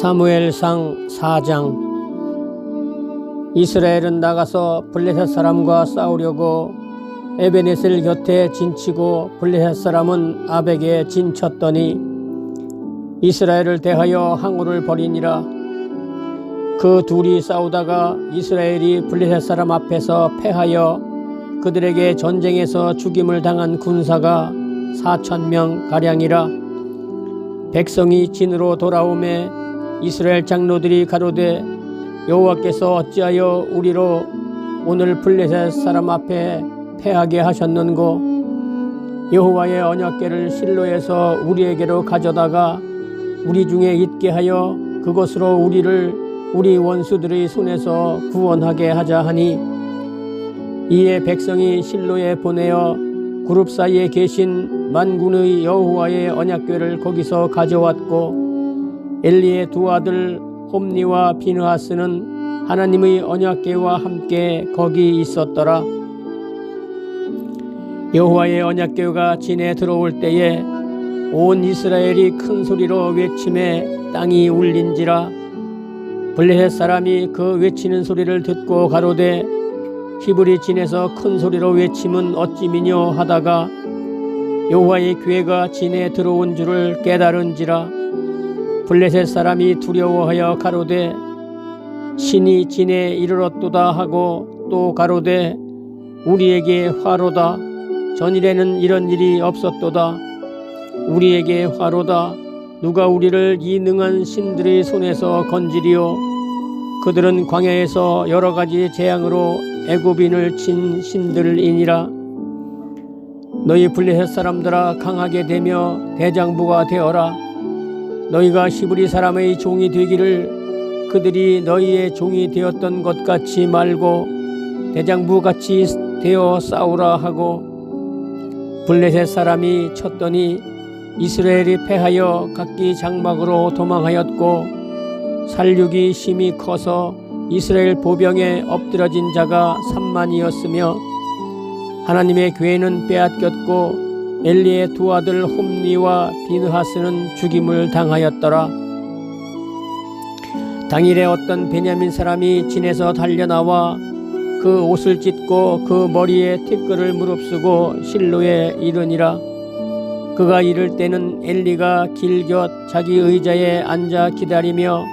사무엘상 4장. 이스라엘은 나가서 블레셋 사람과 싸우려고 에베네셀 곁에 진치고 블레셋 사람은 아벡에 진쳤더니 이스라엘을 대하여 항우를 벌이니라. 그 둘이 싸우다가 이스라엘이 블레셋 사람 앞에서 패하여 그들에게 전쟁에서 죽임을 당한 군사가 사천 명 가량이라. 백성이 진으로 돌아오매 이스라엘 장로들이 가로되 여호와께서 어찌하여 우리로 오늘 블레셋 사람 앞에 패하게 하셨는고? 여호와의 언약궤를 실로에서 우리에게로 가져다가 우리 중에 있게 하여 그것으로 우리를 우리 원수들의 손에서 구원하게 하자 하니 이에 백성이 실로에 보내어 그룹 사이에 계신 만군의 여호와의 언약궤를 거기서 가져왔고 엘리의 두 아들 홈니와 비느하스는 하나님의 언약궤와 함께 거기 있었더라. 여호와의 언약궤가 진에 들어올 때에 온 이스라엘이 큰 소리로 외침에 땅이 울린지라 블레셋 사람이 그 외치는 소리를 듣고 가로되 히브리 진에서 큰 소리로 외침은 어찌미뇨 하다가 여호와의 괴가 진에 들어온 줄을 깨달은지라 블레셋 사람이 두려워하여 가로되 신이 진에 이르렀도다 하고 또 가로되 우리에게 화로다. 전일에는 이런 일이 없었도다. 우리에게 화로다. 누가 우리를 이 능한 신들의 손에서 건지리요 그들은 광야에서 여러 가지 재앙으로 애굽인을 친 신들이니라. 너희 블레셋 사람들아 강하게 되며 대장부가 되어라 너희가 히브리 사람의 종이 되기를 그들이 너희의 종이 되었던 것 같이 말고 대장부 같이 되어 싸우라 하고 블레셋 사람이 쳤더니 이스라엘이 패하여 각기 장막으로 도망하였고 살육이 심히 커서 이스라엘 보병에 엎드러진 자가 3만이었으며 하나님의 괴는 빼앗겼고 엘리의 두 아들 홈니와 비느하스는 죽임을 당하였더라. 당일에 어떤 베냐민 사람이 진에서 달려나와 그 옷을 찢고 그 머리에 티끌을 무릅쓰고 실로에 이르니라. 그가 이를 때는 엘리가 길곁 자기 의자에 앉아 기다리며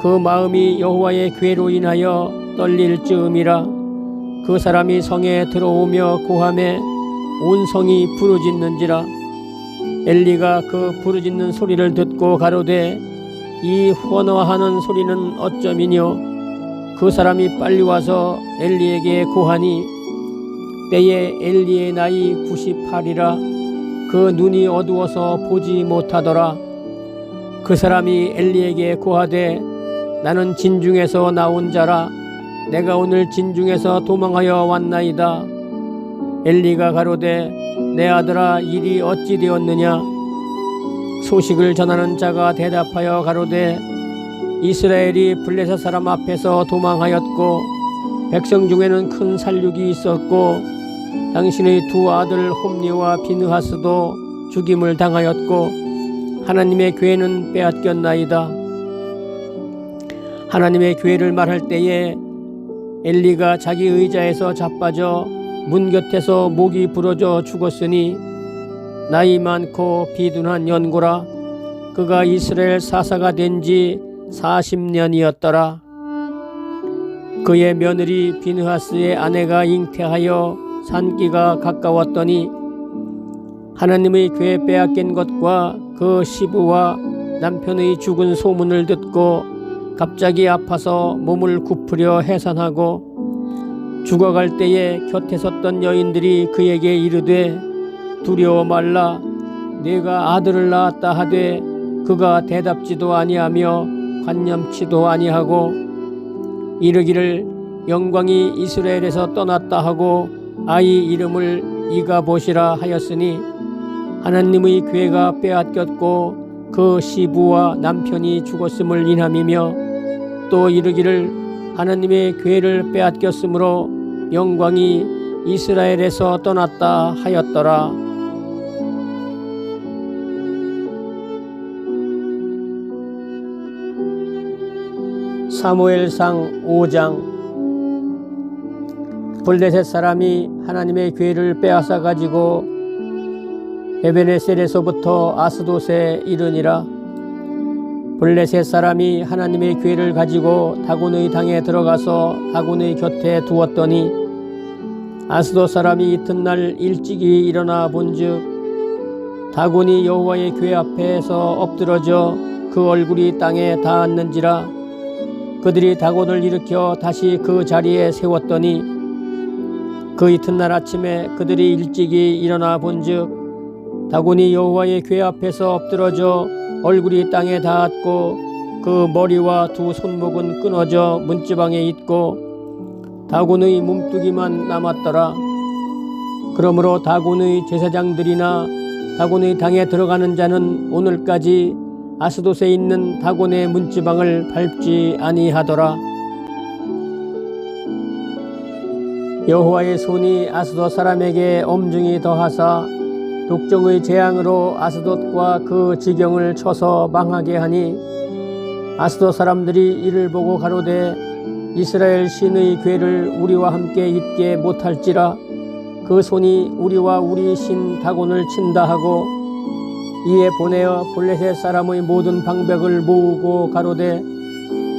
그 마음이 여호와의 괴로 인하여 떨릴 즈음이라 그 사람이 성에 들어오며 고함에 온 성이 부르짖는지라. 엘리가 그 부르짖는 소리를 듣고 가로되 이 헌어하는 소리는 어쩌미뇨? 그 사람이 빨리 와서 엘리에게 고하니 때에 엘리의 나이 98이라. 그 눈이 어두워서 보지 못하더라. 그 사람이 엘리에게 고하되 나는 진중에서 나온 자라. 내가 오늘 진중에서 도망하여 왔나이다. 엘리가 가로되 내 아들아 일이 어찌 되었느냐 소식을 전하는 자가 대답하여 가로되 이스라엘이 블레셋 사람 앞에서 도망하였고 백성 중에는 큰 살육이 있었고 당신의 두 아들 홈니와 비느하스도 죽임을 당하였고 하나님의 괴는 빼앗겼나이다. 하나님의 교회를 말할 때에 엘리가 자기 의자에서 자빠져 문 곁에서 목이 부러져 죽었으니 나이 많고 비둔한 연고라 그가 이스라엘 사사가 된 지 40년이었더라. 그의 며느리 비느하스의 아내가 잉태하여 산기가 가까웠더니 하나님의 교회 빼앗긴 것과 그 시부와 남편의 죽은 소문을 듣고 갑자기 아파서 몸을 굽으려 해산하고 죽어갈 때에 곁에 섰던 여인들이 그에게 이르되 두려워 말라. 내가 아들을 낳았다 하되 그가 대답지도 아니하며 관념치도 아니하고 이르기를 영광이 이스라엘에서 떠났다 하고 아이 이름을 이가 보시라 하였으니 하나님의 괴가 빼앗겼고 그 시부와 남편이 죽었음을 인함이며 또 이르기를 하나님의 괴를 빼앗겼으므로 영광이 이스라엘에서 떠났다 하였더라. 사무엘상 5장 블레셋 사람이 하나님의 괴를 빼앗아 가지고 에베네셀에서부터 아스돗에 이르니라 블레셋 사람이 하나님의 괴를 가지고 다곤의 당에 들어가서 다곤의 곁에 두었더니 아스돗 사람이 이튿날 일찍이 일어나 본즉 다곤이 여호와의 괴 앞에서 엎드러져 그 얼굴이 땅에 닿았는지라 그들이 다곤을 일으켜 다시 그 자리에 세웠더니 그 이튿날 아침에 그들이 일찍이 일어나 본즉 다곤이 여호와의 괴 앞에서 엎드러져 얼굴이 땅에 닿았고 그 머리와 두 손목은 끊어져 문지방에 있고 다곤의 몸뚱이만 남았더라. 그러므로 다곤의 제사장들이나 다곤의 당에 들어가는 자는 오늘까지 아스돗에 있는 다곤의 문지방을 밟지 아니하더라. 여호와의 손이 아스돗 사람에게 엄중히 더하사 독종의 재앙으로 아스돗과 그 지경을 쳐서 망하게 하니 아스돗 사람들이 이를 보고 가로되 이스라엘 신의 괴를 우리와 함께 있게 못할지라 그 손이 우리와 우리 신 다곤을 친다 하고 이에 보내어 블레셋 사람의 모든 방백을 모으고 가로되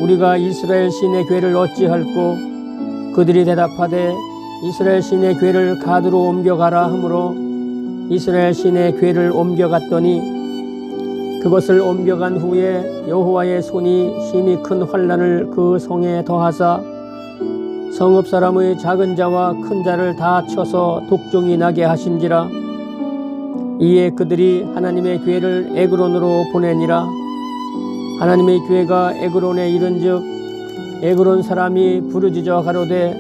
우리가 이스라엘 신의 괴를 어찌할꼬? 그들이 대답하되 이스라엘 신의 괴를 가드로 옮겨가라 하므로 이스라엘 신의 괴를 옮겨갔더니 그것을 옮겨간 후에 여호와의 손이 심히 큰 환란을 그 성에 더하사 성읍 사람의 작은 자와 큰 자를 다 쳐서 독종이 나게 하신지라. 이에 그들이 하나님의 괴를 에그론으로 보내니라. 하나님의 괴가 에그론에 이른즉 에그론 사람이 부르짖어 가로되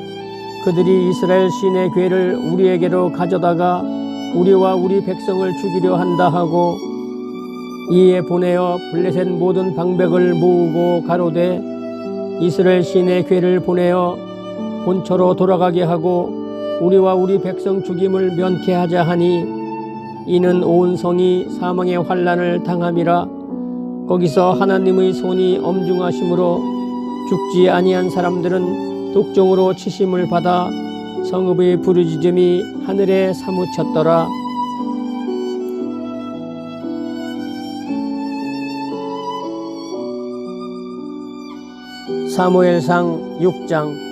그들이 이스라엘 신의 괴를 우리에게로 가져다가 우리와 우리 백성을 죽이려 한다 하고 이에 보내어 블레셋 모든 방백을 모으고 가로되 이스라엘 신의 괴를 보내어 본처로 돌아가게 하고 우리와 우리 백성 죽임을 면케하자 하니 이는 온 성이 사망의 환란을 당함이라. 거기서 하나님의 손이 엄중하심으로 죽지 아니한 사람들은 독종으로 치심을 받아 성읍의 부르짖음이 하늘에 사무쳤더라. 사무엘상 6장.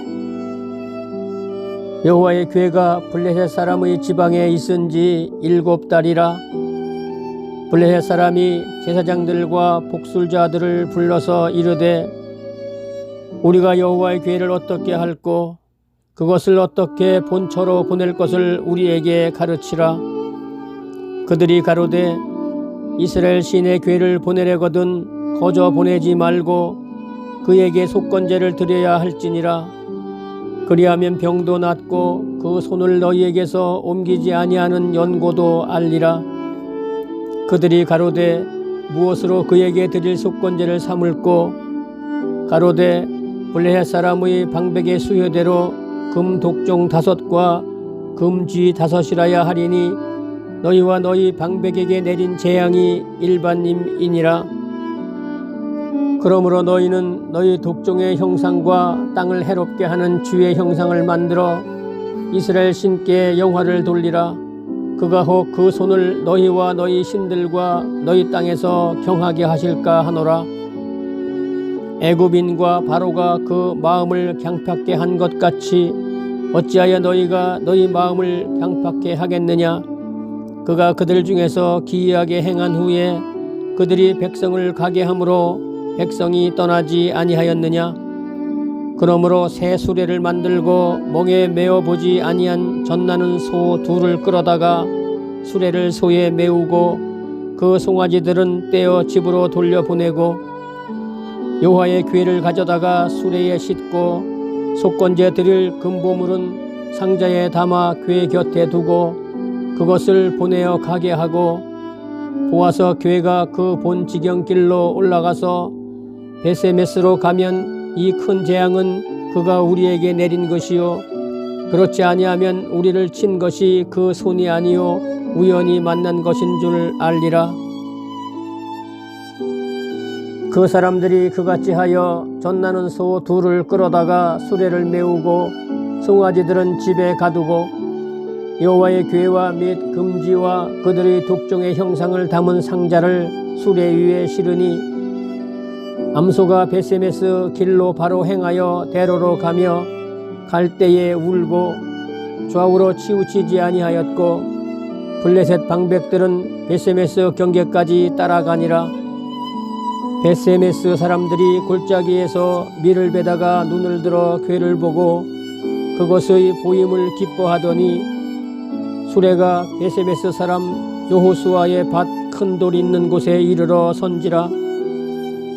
여호와의 괴가 블레셋 사람의 지방에 있은지 일곱 달이라. 블레셋 사람이 제사장들과 복술자들을 불러서 이르되 우리가 여호와의 괴를 어떻게 할꼬 그것을 어떻게 본처로 보낼 것을 우리에게 가르치라? 그들이 가로되 이스라엘 신의 괴를 보내려거든 거저 보내지 말고 그에게 속건제를 드려야 할지니라. 그리하면 병도 낫고 그 손을 너희에게서 옮기지 아니하는 연고도 알리라. 그들이 가로되 무엇으로 그에게 드릴 속건제를 삼을꼬? 가로되 블레셋 사람의 방백의 수효대로 금 독종 다섯과 금쥐 다섯이라야 하리니 너희와 너희 방백에게 내린 재앙이 일반임이니라 그러므로 너희는 너희 독종의 형상과 땅을 해롭게 하는 주의 형상을 만들어 이스라엘 신께 영화를 돌리라. 그가 혹 그 손을 너희와 너희 신들과 너희 땅에서 경하게 하실까 하노라. 애굽인과 바로가 그 마음을 강팍게 한 것 같이 어찌하여 너희가 너희 마음을 강팍게 하겠느냐? 그가 그들 중에서 기이하게 행한 후에 그들이 백성을 가게 함으로 백성이 떠나지 아니하였느냐 그러므로 새 수레를 만들고 멍에 메어 보지 아니한 전나는 소 둘을 끌어다가 수레를 소에 메우고 그 송아지들은 떼어 집으로 돌려 보내고 여호와의 괴를 가져다가 수레에 싣고 속건제 드릴 금보물은 상자에 담아 괴 곁에 두고 그것을 보내어 가게 하고 보아서 괴가 그 본 지경길로 올라가서 베세메스로 가면 이 큰 재앙은 그가 우리에게 내린 것이요. 그렇지 아니하면 우리를 친 것이 그 손이 아니요. 우연히 만난 것인 줄 알리라 그 사람들이 그같이 하여 전나는 소 둘을 끌어다가 수레를 메우고 송아지들은 집에 가두고 여호와의 괴와 및 금지와 그들의 독종의 형상을 담은 상자를 수레 위에 실으니 암소가 베세메스 길로 바로 행하여 대로로 가며 갈 때에 울고 좌우로 치우치지 아니하였고 블레셋 방백들은 베세메스 경계까지 따라가니라 베세메스 사람들이 골짜기에서 밀을 베다가 눈을 들어 괴를 보고 그것의 보임을 기뻐하더니 수레가 베세메스 사람 요호수아의 밭 큰돌 있는 곳에 이르러 선지라.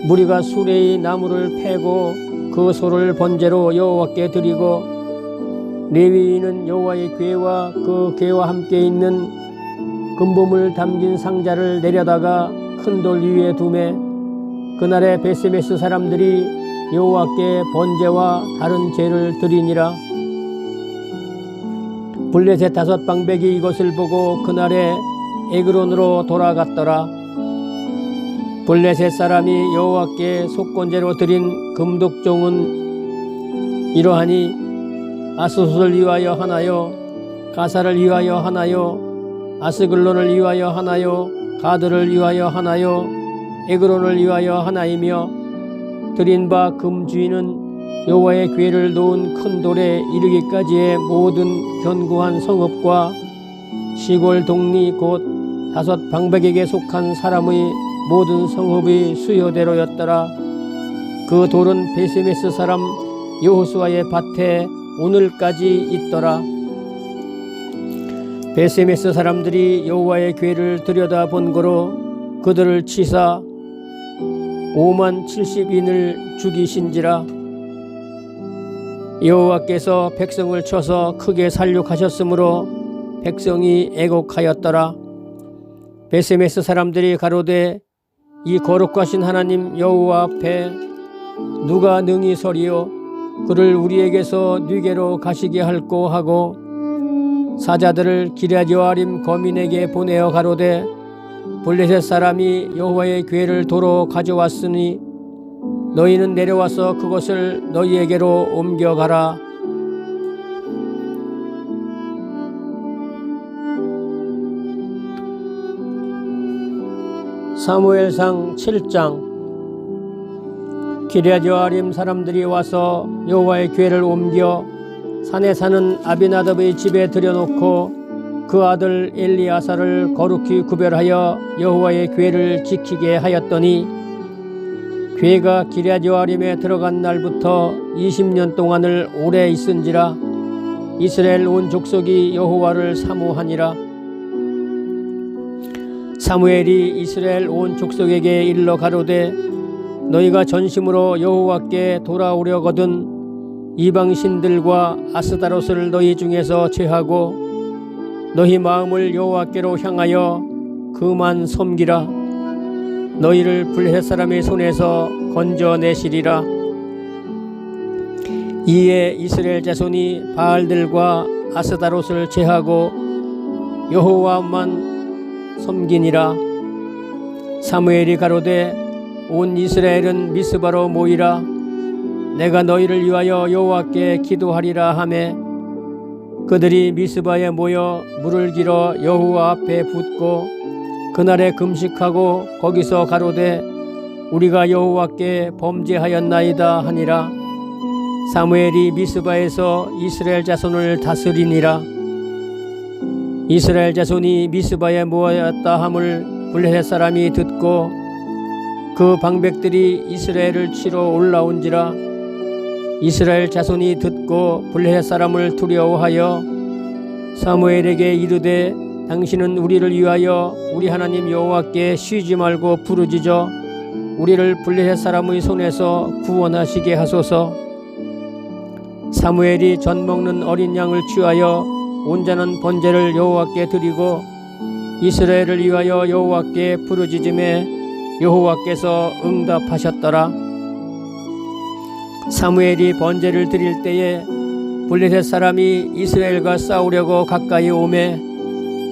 무리가 수레의 나무를 패고 그 소를 번제로 여호와께 드리고 레위인은 여호와의 궤와 그 궤와 함께 있는 금보물 담긴 상자를 내려다가 큰 돌 위에 두매 그날에 베세메스 사람들이 여호와께 번제와 다른 제를 드리니라. 블레셋 다섯 방백이 이것을 보고 그날에 에그론으로 돌아갔더라. 블레셋 사람이 여호와께 속건제로 드린 금독종은 이러하니 아스솥을 위하여 하나요 가사를 위하여 하나요 아스글론을 위하여 하나요 가드를 위하여 하나요 에그론을 위하여 하나이며 드린 바 금주인은 여호와의 궤를 놓은 큰 돌에 이르기까지의 모든 견고한 성읍과 시골 동리 곧 다섯 방백에게 속한 사람의 모든 성읍의 수요대로였더라. 그 돌은 베세메스 사람 여호수아의 밭에 오늘까지 있더라. 베세메스 사람들이 여호와의 궤를 들여다 본 거로 그들을 치사 5만 70인을 죽이신지라? 여호와께서 백성을 쳐서 크게 살육하셨으므로 백성이 애곡하였더라. 베세메스 사람들이 가로되 이 거룩하신 하나님 여호와 앞에 누가 능히 서리요? 그를 우리에게서 뉘게로 가시게 할꼬 하고 사자들을 기랴디아림 거민에게 보내어 가로되 블레셋 사람이 여호와의 궤를 도로 가져왔으니 너희는 내려와서 그것을 너희에게로 옮겨가라. 사무엘상 7장 기랴디아림 사람들이 와서 여호와의 궤를 옮겨 산에 사는 아비나답의 집에 들여놓고 그 아들 엘리아사를 거룩히 구별하여 여호와의 궤를 지키게 하였더니 궤가 기랴디아림에 들어간 날부터 20년 동안을 오래 있은지라 이스라엘 온 족속이 여호와를 사모하니라. 사무엘이 이스라엘 온 족속에게 일러 가로되 너희가 전심으로 여호와께 돌아오려거든 이방 신들과 아스다롯을 너희 중에서 제하고 너희 마음을 여호와께로 향하여 그만 섬기라. 너희를 블레셋 사람의 손에서 건져내시리라. 이에 이스라엘 자손이 바알들과 아스다롯을 제하고 여호와만 섬기니라. 사무엘이 가로되 온 이스라엘은 미스바로 모이라. 내가 너희를 위하여 여호와께 기도하리라 하매 그들이 미스바에 모여 물을 길어 여호와 앞에 붓고 그날에 금식하고 거기서 가로되 우리가 여호와께 범죄하였나이다 하니라. 사무엘이 미스바에서 이스라엘 자손을 다스리니라. 이스라엘 자손이 미스바에 모였다 함을 블레셋 사람이 듣고 그 방백들이 이스라엘을 치러 올라온지라 이스라엘 자손이 듣고 블레셋 사람을 두려워하여 사무엘에게 이르되 당신은 우리를 위하여 우리 하나님 여호와께 쉬지 말고 부르짖어 우리를 블레셋 사람의 손에서 구원하시게 하소서. 사무엘이 전 먹는 어린 양을 취하여 온전한 번제를 여호와께 드리고 이스라엘을 위하여 여호와께 부르짖음에 여호와께서 응답하셨더라 사무엘이 번제를 드릴 때에 블레셋 사람이 이스라엘과 싸우려고 가까이 오매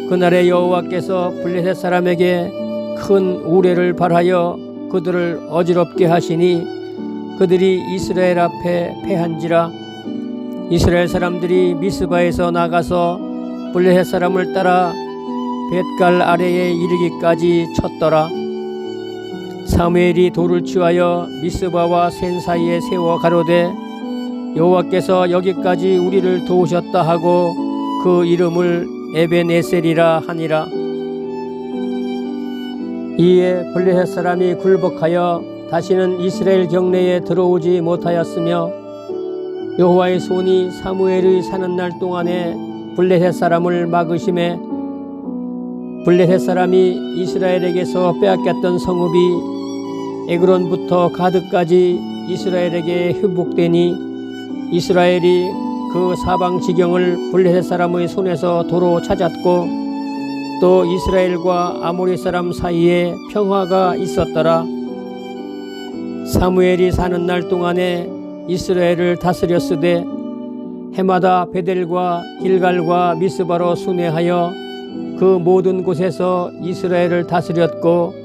그날에 여호와께서 블레셋 사람에게 큰 우레를 발하여 그들을 어지럽게 하시니 그들이 이스라엘 앞에 패한지라. 이스라엘 사람들이 미스바에서 나가서 블레셋 사람을 따라 벳갈 아래에 이르기까지 쳤더라 사무엘이 돌을 취하여 미스바와 센 사이에 세워 가로되 여호와께서 여기까지 우리를 도우셨다 하고 그 이름을 에벤에셀이라 하니라. 이에 블레셋 사람이 굴복하여 다시는 이스라엘 경내에 들어오지 못하였으며 여호와의 손이 사무엘의 사는 날 동안에 블레셋 사람을 막으심에 블레셋 사람이 이스라엘에게서 빼앗겼던 성읍이 에그론부터 가드까지 이스라엘에게 회복되니 이스라엘이 그 사방 지경을 블레셋 사람의 손에서 도로 찾았고 또 이스라엘과 아모리 사람 사이에 평화가 있었더라. 사무엘이 사는 날 동안에 이스라엘을 다스렸으되 해마다 베델과 길갈과 미스바로 순회하여 그 모든 곳에서 이스라엘을 다스렸고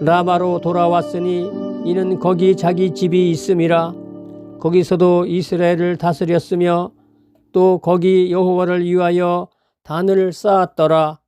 라마로 돌아왔으니 이는 거기 자기 집이 있음이라. 거기서도 이스라엘을 다스렸으며 또 거기 여호와를 위하여 단을 쌓았더라